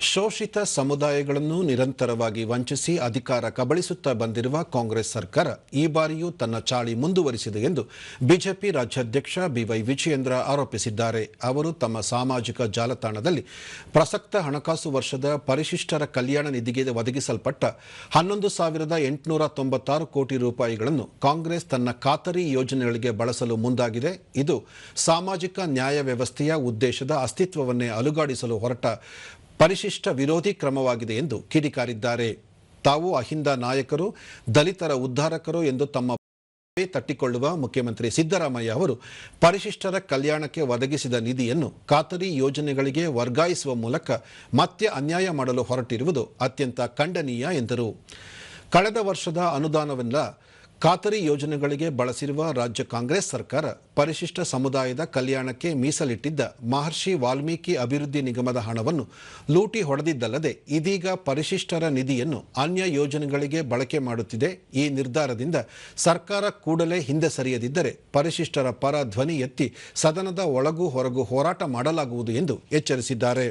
ಶೋಷಿತ ಸಮುದಾಯಗಳನ್ನು ನಿರಂತರವಾಗಿ ವಂಚಿಸಿ ಅಧಿಕಾರ ಕಬಳಿಸುತ್ತಾ ಬಂದಿರುವ ಕಾಂಗ್ರೆಸ್ ಸರ್ಕಾರ ಈ ಬಾರಿಯೂ ತನ್ನ ಚಾಳಿ ಮುಂದುವರಿಸಿದೆ ಎಂದು ಬಿಜೆಪಿ ರಾಜ್ಯಾಧ್ಯಕ್ಷ ಬಿವೈ ವಿಜಯೇಂದ್ರ ಆರೋಪಿಸಿದ್ದಾರೆ. ಅವರು ತಮ್ಮ ಸಾಮಾಜಿಕ ಜಾಲತಾಣದಲ್ಲಿ ಪ್ರಸಕ್ತ ಹಣಕಾಸು ವರ್ಷದ ಪರಿಶಿಷ್ಟರ ಕಲ್ಯಾಣ ನಿಧಿಗೆ ಒದಗಿಸಲ್ಪಟ್ಟ ಹನ್ನೊಂದು ಸಾವಿರದ ಎಂಟುನೂರ ತೊಂಬತ್ತಾರು ಕೋಟಿ ರೂಪಾಯಿಗಳನ್ನು ಕಾಂಗ್ರೆಸ್ ತನ್ನ ಖಾತರಿ ಯೋಜನೆಗಳಿಗೆ ಬಳಸಲು ಮುಂದಾಗಿದೆ. ಇದು ಸಾಮಾಜಿಕ ನ್ಯಾಯ ವ್ಯವಸ್ಥೆಯ ಉದ್ದೇಶದ ಅಸ್ತಿತ್ವವನ್ನೇ ಅಲುಗಾಡಿಸಲು ಹೊರಟ ಪರಿಶಿಷ್ಟ ವಿರೋಧಿ ಕ್ರಮವಾಗಿದೆ ಎಂದು ಕಿಡಿಕಾರಿದ್ದಾರೆ. ತಾವು ಅಹಿಂದ ನಾಯಕರು, ದಲಿತರ ಉದ್ಧಾರಕರು ಎಂದು ತಮ್ಮ ತಟ್ಟಿಕೊಳ್ಳುವ ಮುಖ್ಯಮಂತ್ರಿ ಸಿದ್ದರಾಮಯ್ಯ ಅವರು ಪರಿಶಿಷ್ಟರ ಕಲ್ಯಾಣಕ್ಕೆ ಒದಗಿಸಿದ ನಿಧಿಯನ್ನು ಖಾತರಿ ಯೋಜನೆಗಳಿಗೆ ವರ್ಗಾಯಿಸುವ ಮೂಲಕ ಮತ್ತೆ ಅನ್ಯಾಯ ಮಾಡಲು ಹೊರಟಿರುವುದು ಅತ್ಯಂತ ಖಂಡನೀಯ ಎಂದರು. ಕಳೆದ ವರ್ಷದ ಅನುದಾನವೆಲ್ಲ ಖಾತರಿ ಯೋಜನೆಗಳಿಗೆ ಬಳಸಿರುವ ರಾಜ್ಯ ಕಾಂಗ್ರೆಸ್ ಸರ್ಕಾರ ಪರಿಶಿಷ್ಟ ಸಮುದಾಯದ ಕಲ್ಯಾಣಕ್ಕೆ ಮೀಸಲಿಟ್ಟಿದ್ದ ಮಹರ್ಷಿ ವಾಲ್ಮೀಕಿ ಅಭಿವೃದ್ಧಿ ನಿಗಮದ ಹಣವನ್ನು ಲೂಟಿ ಹೊಡೆದಿದ್ದಲ್ಲದೆ ಇದೀಗ ಪರಿಶಿಷ್ಟರ ನಿಧಿಯನ್ನು ಅನ್ಯ ಯೋಜನೆಗಳಿಗೆ ಬಳಕೆ ಮಾಡುತ್ತಿದೆ. ಈ ನಿರ್ಧಾರದಿಂದ ಸರ್ಕಾರ ಕೂಡಲೇ ಹಿಂದೆ ಸರಿಯದಿದ್ದರೆ ಪರಿಶಿಷ್ಟರ ಪರ ಧ್ವನಿ ಎತ್ತಿ ಸದನದ ಒಳಗೂ ಹೊರಗೂ ಹೋರಾಟ ಮಾಡಲಾಗುವುದು ಎಂದು ಎಚ್ಚರಿಸಿದ್ದಾರೆ.